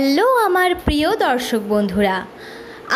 Hello, আমার প্রিয় দর্শক বন্ধুরা।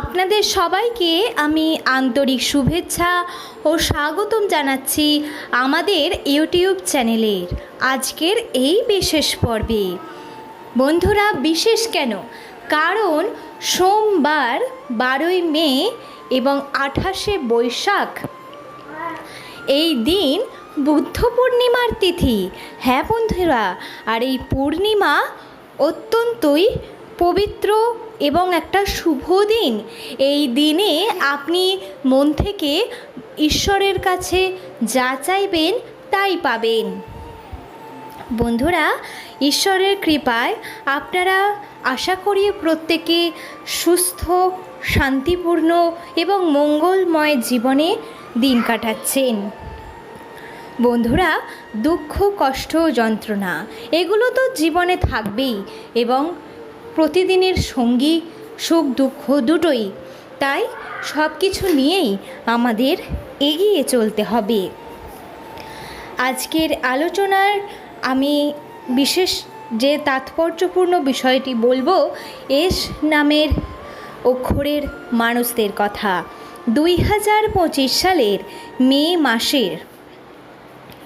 আপনাদের সবাইকে আমি আন্তরিক শুভেচ্ছা ও স্বাগতম জানাচ্ছি আমাদের ইউটিউব চ্যানেলের আজকের এই বিশেষ পর্বে। বন্ধুরা, বিশেষ কেন? কারণ সোমবার বারোই মে এবং আঠাশে বৈশাখ। এই দিন বুদ্ধ পূর্ণিমার তিথি। হ্যাঁ বন্ধুরা, আর এই পূর্ণিমা অত্যন্তই পবিত্র এবং একটা শুভ দিন। এই দিনে আপনি মন থেকে ঈশ্বরের কাছে যা চাইবেন তাই পাবেন। বন্ধুরা, ঈশ্বরের কৃপায় আপনারা আশা করি প্রত্যেকে সুস্থ, শান্তিপূর্ণ এবং মঙ্গলময় জীবনে দিন কাটাচ্ছেন। বন্ধুরা, দুঃখ, কষ্ট, যন্ত্রণা, এগুলো তো জীবনে থাকবেই এবং প্রতিদিনের সঙ্গী, সুখ, দুঃখ দুটোই। তাই সব কিছু নিয়েই আমাদের এগিয়ে চলতে হবে। আজকের আলোচনার আমি বিশেষ যে তাৎপর্যপূর্ণ বিষয়টি বলব, এস নামের অক্ষরের মানুষদের কথা। দুই হাজার পঁচিশ সালের মে মাসের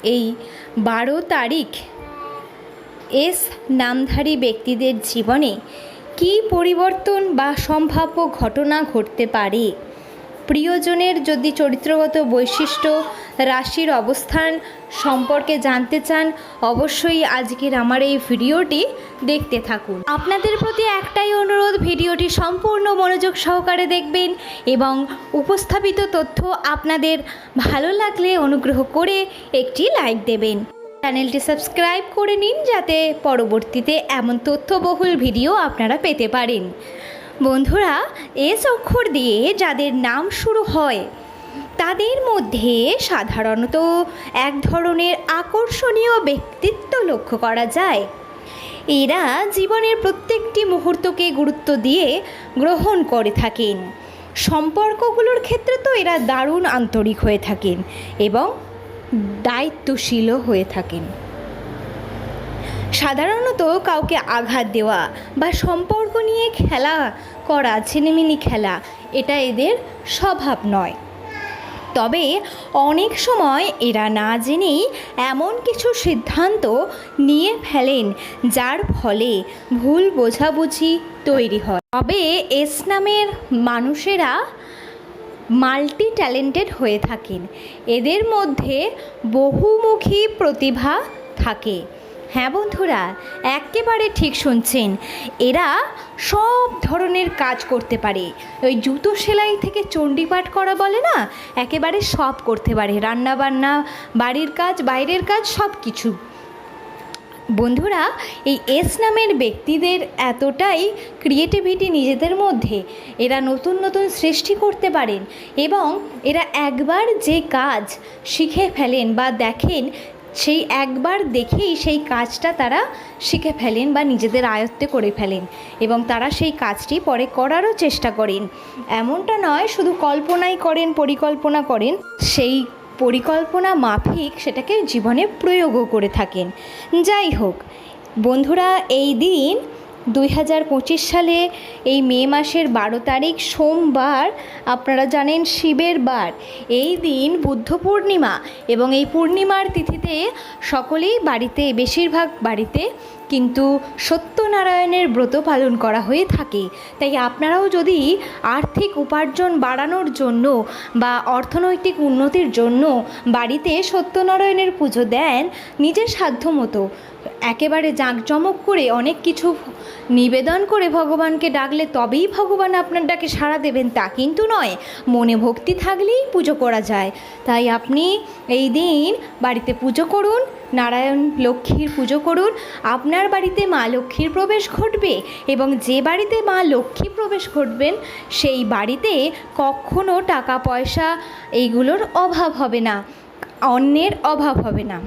এই বারো তারিখ এস নামধারী ব্যক্তিদের জীবনে কী পরিবর্তন বা সম্ভাব্য ঘটনা ঘটতে পারে? প্রিয়জনের যদি চরিত্রগত বৈশিষ্ট্য, রাশির অবস্থান সম্পর্কে জানতে চান, অবশ্যই আজকের আমার এই ভিডিওটি দেখতে থাকুন। আপনাদের প্রতি একটাই অনুরোধ, ভিডিওটি সম্পূর্ণ মনোযোগ সহকারে দেখবেন এবং উপস্থাপিত তথ্য আপনাদের ভালো লাগলে অনুগ্রহ করে একটি লাইক দেবেন। চ্যানেলটি সাবস্ক্রাইব করে নিন, যাতে পরবর্তীতে এমন তথ্যবহুল ভিডিও আপনারা পেতে পারেন। বন্ধুরা এস অক্ষর দিয়ে যাদের নাম শুরু হয়, তাদের মধ্যে সাধারণত এক ধরনের আকর্ষণীয় ব্যক্তিত্ব লক্ষ্য করা যায়। এরা জীবনের প্রত্যেকটি মুহূর্তকে গুরুত্ব দিয়ে গ্রহণ করে থাকেন। সম্পর্কগুলোর ক্ষেত্রে তো এরা দারুণ আন্তরিক হয়ে থাকেন এবং দায়িত্বশীলও হয়ে থাকেন। সাধারণত কাউকে আঘাত দেওয়া বা সম্পর্ক নিয়ে খেলা করা ছেলেমিনি খেলা, এটা এদের স্বভাব নয়। তবে অনেক সময় এরা না জেনেই এমন কিছু সিদ্ধান্ত নিয়ে ফেলেন, যার ফলে ভুল বোঝাবুঝি তৈরি হয়। তবে এস নামের মানুষেরা মাল্টি ট্যালেন্টেড হয়ে থাকেন। এদের মধ্যে বহুমুখী প্রতিভা থাকে। হ্যাঁ বন্ধুরা, একেবারে ঠিক শুনছেন। এরা সব ধরনের কাজ করতে পারে। ওই জুতো সেলাই থেকে চণ্ডীপাঠ করা বলে না? একেবারে সব করতে পারে। রান্না বান্না বাড়ির কাজ, বাইরের কাজ, সব কিছু। বন্ধুরা, এই এস নামের ব্যক্তিদের এতটাই ক্রিয়েটিভিটি নিজেদের মধ্যে। এরা নতুন নতুন সৃষ্টি করতে পারেন এবং এরা একবার যে কাজ শিখে ফেলেন বা দেখেন সেই একবার দেখেই সেই কাজটা তারা শিখে ফেলেন বা নিজেদের আয়ত্তে করে ফেলেন এবং তারা সেই কাজটি পরে করারও চেষ্টা করেন। এমনটা নয়, শুধু কল্পনাই করেন, পরিকল্পনা করেন, সেই পরিকল্পনা মাফিক সেটাকে জীবনে প্রয়োগও করে থাকেন। যাই হোক, বন্ধুরা, এই দিন দুই হাজার পঁচিশ সালে এই মে মাসের বারো তারিখ সোমবার, আপনারা জানেন শিবের বার। এই দিন বুদ্ধ পূর্ণিমা এবং এই পূর্ণিমার তিথিতে সকলেই বাড়িতে, বেশিরভাগ বাড়িতে কিন্তু সত্যনারায়ণের ব্রত পালন করা হয়ে থাকে। তাই আপনারাও যদি আর্থিক উপার্জন বাড়ানোর জন্য বা অর্থনৈতিক উন্নতির জন্য বাড়িতে সত্যনারায়ণের পুজো দেন, নিজের সাধ্য মতো একেবারে জাঁকজমক করে অনেক কিছু নিবেদন করে ভগবানকে ডাকলে তবেই ভগবান আপনার ডাকে সাড়া দেবেন, তা কিন্তু নয়। মনে ভক্তি থাকলেই পুজো করা যায়। তাই আপনি এই দিন বাড়িতে পুজো করুন নারায়ণ লক্ষ্মীর পুজো করুন। আপনার বাড়িতে মা লক্ষ্মীর প্রবেশ ঘটবে এবং যে বাড়িতে মা লক্ষ্মী প্রবেশ ঘটবেন, সেই বাড়িতে কখনো টাকা, পয়সা এইগুলোর অভাব হবে না, অন্যের অভাব হবে না।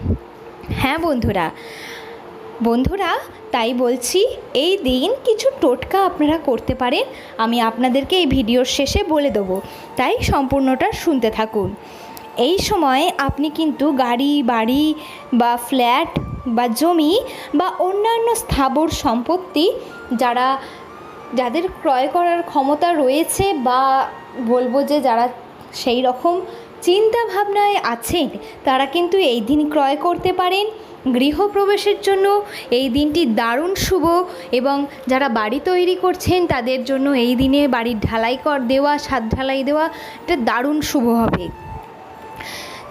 হ্যাঁ বন্ধুরা বন্ধুরা, তাই বলছি, এই দিন কিছু টোটকা আপনারা করতে পারেন। আমি আপনাদেরকে এই ভিডিওর শেষে বলে দেবো। তাই সম্পূর্ণটা শুনতে থাকুন। এই সময় আপনি কিন্তু গাড়ি, বাড়ি বা ফ্ল্যাট বা জমি বা অন্যান্য স্থাবর সম্পত্তি যারা, যাদের ক্রয় করার ক্ষমতা রয়েছে বা বলব যে যারা সেই রকম চিন্তা ভাবনায় আছেন, তারা কিন্তু এই দিন ক্রয় করতে পারেন। গৃহপ্রবেশের জন্য এই দিনটি দারুণ শুভ এবং যারা বাড়ি তৈরি করছেন, তাদের জন্য এই দিনে বাড়ির ঢালাই কর দেওয়া ছাদ ঢালাই দেওয়া, এটা দারুণ শুভ হবে।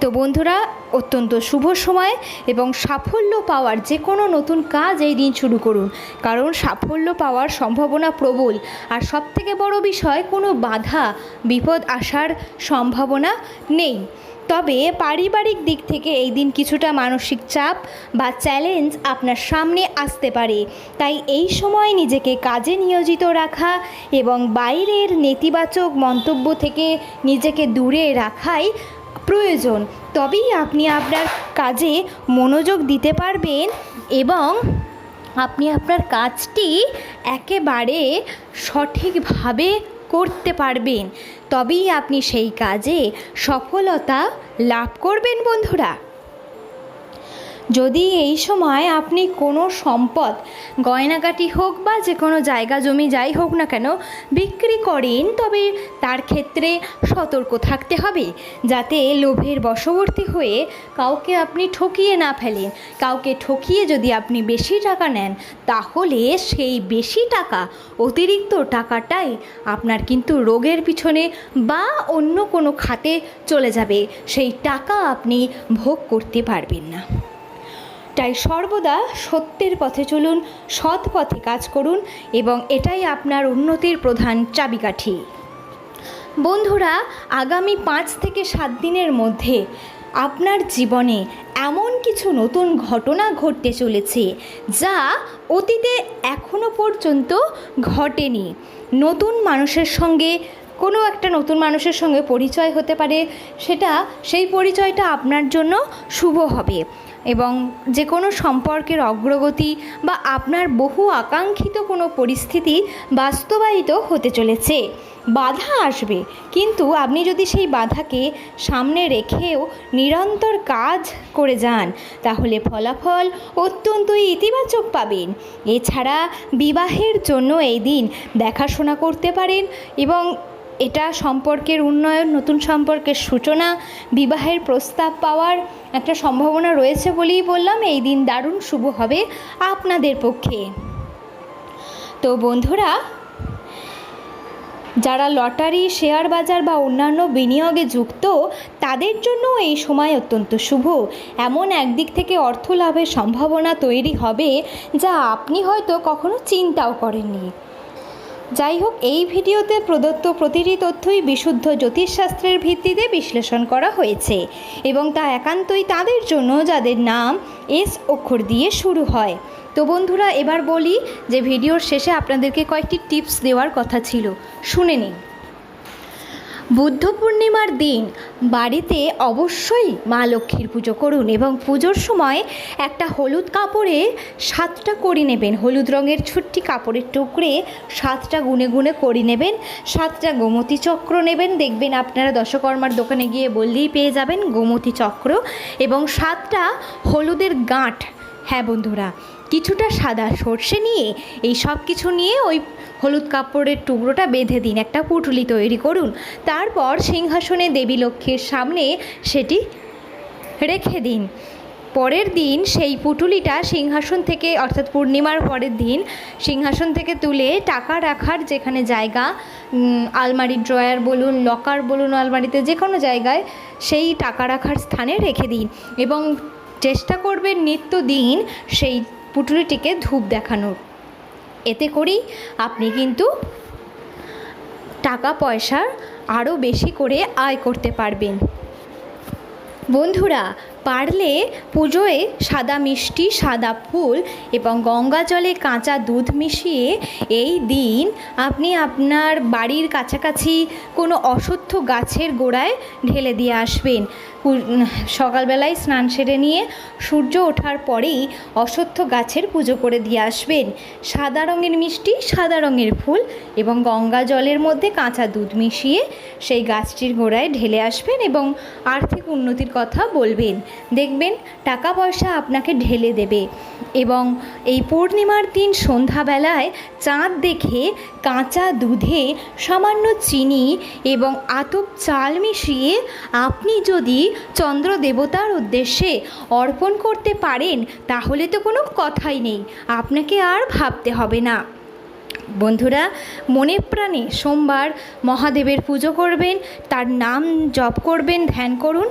তো বন্ধুরা, অত্যন্ত শুভ সময় এবং সাফল্য পাওয়ার যে কোনো নতুন কাজ এই দিন শুরু করুন। কারণ সাফল্য পাওয়ার সম্ভাবনা প্রবল। আর সবথেকে বড় বিষয়, কোনো বাধা, বিপদ আসার সম্ভাবনা নেই। তবে পারিবারিক দিক থেকে এই দিন কিছুটা মানসিক চাপ বা চ্যালেঞ্জ আপনার সামনে আসতে পারে। তাই এই সময় নিজেকে কাজে নিয়োজিত রাখা এবং বাইরের নেতিবাচক মন্তব্য থেকে নিজেকে দূরে রাখাই প্রয়োজন। তবেই আপনি আপনার কাজে মনোযোগ দিতে পারবেন এবং আপনি আপনার কাজটি একেবারে সঠিকভাবে করতে পারবেন। তবেই আপনি সেই কাজে সফলতা লাভ করবেন, বন্ধুরা। যদি এই সময় আপনি কোনো সম্পদ, গয়নাগাটি হোক বা যে কোনো জায়গা, জমি যাই হোক না কেন, বিক্রি করেন, তবে তার ক্ষেত্রে সতর্ক থাকতে হবে যাতে লোভের বশবর্তী হয়ে কাউকে আপনি ঠকিয়ে না ফেলেন। কাউকে ঠকিয়ে যদি আপনি বেশি টাকা নেন, তাহলে সেই বেশি টাকা, অতিরিক্ত টাকাটাই আপনার কিন্তু রোগের পিছনে বা অন্য কোনো খাতে চলে যাবে। সেই টাকা আপনি ভোগ করতে পারবেন না। তাই সর্বদা সত্যের পথে চলুন, সৎ পথে কাজ করুন এবং এটাই আপনার উন্নতির প্রধান চাবিকাঠি। বন্ধুরা, আগামী পাঁচ থেকে সাত দিনের মধ্যে আপনার জীবনে এমন কিছু নতুন ঘটনা ঘটতে চলেছে যা অতীতে এখনও পর্যন্ত ঘটেনি। নতুন মানুষের সঙ্গে, কোনো একটা নতুন মানুষের সঙ্গে পরিচয় হতে পারে, সেটা, সেই পরিচয়টা আপনার জন্য শুভ হবে। এবং যে কোনো সম্পর্কের অগ্রগতি বা আপনার বহু আকাঙ্ক্ষিত কোনো পরিস্থিতি বাস্তবায়িত হতে চলেছে। বাধা আসবে, কিন্তু আপনি যদি সেই বাধাকে সামনে রেখেও নিরন্তর কাজ করে যান, তাহলে ফলাফল অত্যন্তই ইতিবাচক পাবেন। এছাড়া বিবাহের জন্য এই দিন দেখাশোনা করতে পারেন এবং এটা সম্পর্কের উন্নয়ন, নতুন সম্পর্কের সূচনা, বিবাহের প্রস্তাব পাওয়ার একটা সম্ভাবনা রয়েছে বলেই বললাম। এই দিন দারুণ শুভ হবে আপনাদের পক্ষে। তো বন্ধুরা, যারা লটারি, শেয়ার বাজার বা অন্যান্য বিনিয়োগে যুক্ত, তাদের জন্য এই সময় অত্যন্ত শুভ। এমন একদিক থেকে অর্থ লাভের সম্ভাবনা তৈরি হবে যা আপনি হয়তো কখনো চিন্তাও করেননি। যাই হোক এই ভিডিওতে প্রদত্ত প্রতিটি তথ্যই বিশুদ্ধ জ্যোতিষশাস্ত্রের ভিত্তিতে বিশ্লেষণ করা হয়েছে এবং তা একান্তই তাদের জন্য যাদের নাম এস অক্ষর দিয়ে শুরু হয়। তো বন্ধুরা, এবার বলি যে ভিডিওর শেষে আপনাদেরকে কয়েকটি টিপস দেওয়ার কথা ছিল। শুনে নিন। বুদ্ধ পূর্ণিমার দিন। বাড়িতে অবশ্যই মা লক্ষ্মীর পুজো করুন এবং পুজোর সময় একটা হলুদ কাপড়ে সাতটা করি নেবেন। হলুদ রঙের ছুট্টি কাপড়ের টুকরে সাতটা গুনে গুনে করি নেবেন। সাতটা গোমতী চক্র নেবেন। দেখবেন আপনারা দশকর্মার দোকানে গিয়ে বললেই পেয়ে যাবেন গোমতী চক্র এবং সাতটা হলুদের গাঁট। হ্যাঁ বন্ধুরা, কিছুটা সাদা সর্ষে নিয়ে এই সব কিছু নিয়ে ওই হলুদ কাপড়ের টুকরোটা বেঁধে দিন, একটা পুটুলি তৈরি করুন। তারপর সিংহাসনে দেবী লক্ষ্মীর সামনে সেটি রেখে দিন। পরের দিন সেই পুটুলিটা সিংহাসন থেকে, অর্থাৎ পূর্ণিমার পরের দিন সিংহাসন থেকে তুলে টাকা রাখার যেখানে জায়গা আলমারি ড্রয়ার বলুন, লকার বলুন, আলমারিতে যে কোনো জায়গায় সেই টাকা রাখার স্থানে রেখে দিন। এবং চেষ্টা করবেন নিত্যদিন সেই পুটুলিটিকে ধূপ দেখানোর। এতে করেই আপনি কিন্তু টাকা পয়সার আরও বেশি করে আয় করতে পারবেন। বন্ধুরা পারলে পুজোয় সাদা মিষ্টি, সাদা ফুল এবং গঙ্গা জলে কাঁচা দুধ মিশিয়ে এই দিন আপনি আপনার বাড়ির কাছাকাছি কোনো অশ্বত্থ গাছের গোড়ায় ঢেলে দিয়ে আসবেন। সকালবেলায় স্নান সেরে নিয়ে সূর্য ওঠার পরেই অশ্বত্থ গাছের পুজো করে দিয়ে আসবেন। সাদা রঙের মিষ্টি, সাদা রঙের ফুল এবং গঙ্গা জলের মধ্যে কাঁচা দুধ মিশিয়ে সেই গাছটির গোড়ায় ঢেলে আসবেন এবং আর্থিক উন্নতির কথা বলবেন। দেখবেন টাকা পয়সা আপনাকে ঢেলে দেবে। এবং এই পূর্ণিমার দিন সন্ধ্যাবেলায় চাঁদ দেখে কাঁচা দুধে সামান্য চিনি এবং আতপ চাল মিশিয়ে আপনি যদি চন্দ্র দেবতার উদ্দেশ্যে অর্পণ করতে পারেন, তাহলে তো কোনো কথাই নেই। আপনাকে আর ভাবতে হবে না। বন্ধুরা, মনে প্রাণে সোমবার মহাদেবের পুজো করবেন, তার নাম জপ করবেন, ধ্যান করুন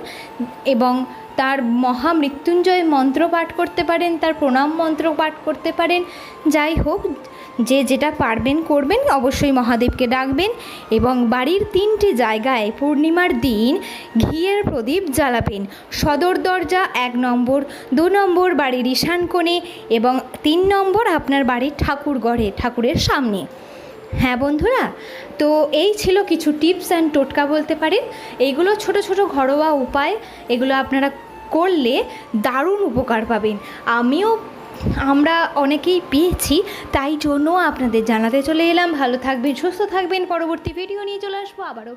এবং তার মহামৃত্যুঞ্জয় মন্ত্র পাঠ করতে পারেন, তার প্রণাম মন্ত্র পাঠ করতে পারেন। যাই হোক, যে যেটা পারবেন করবেন, অবশ্যই মহাদেবকে ডাকবেন এবং বাড়ির তিনটি জায়গায় পূর্ণিমার দিন ঘিয়ের প্রদীপ জ্বালাবেন। সদর দরজা এক নম্বর, দু নম্বর বাড়ির ঈশান কোণে এবং তিন নম্বর আপনার বাড়ির ঠাকুর ঘরে, ঠাকুরের সামনে। হ্যাঁ বন্ধুরা, তো এই ছিল কিছু টিপস অ্যান্ড টোটকা বলতে পারেন। এইগুলো ছোট ছোট ঘরোয়া উপায়, এগুলো আপনারা করলে দারুণ উপকার পাবেন। আমিও, আমরা অনেকেই পেয়েছি, তাই জন্য আপনাদের জানাতে চলে এলাম। ভালো থাকবেন, সুস্থ থাকবেন। পরবর্তী ভিডিও নিয়ে চলে আসব আবারও।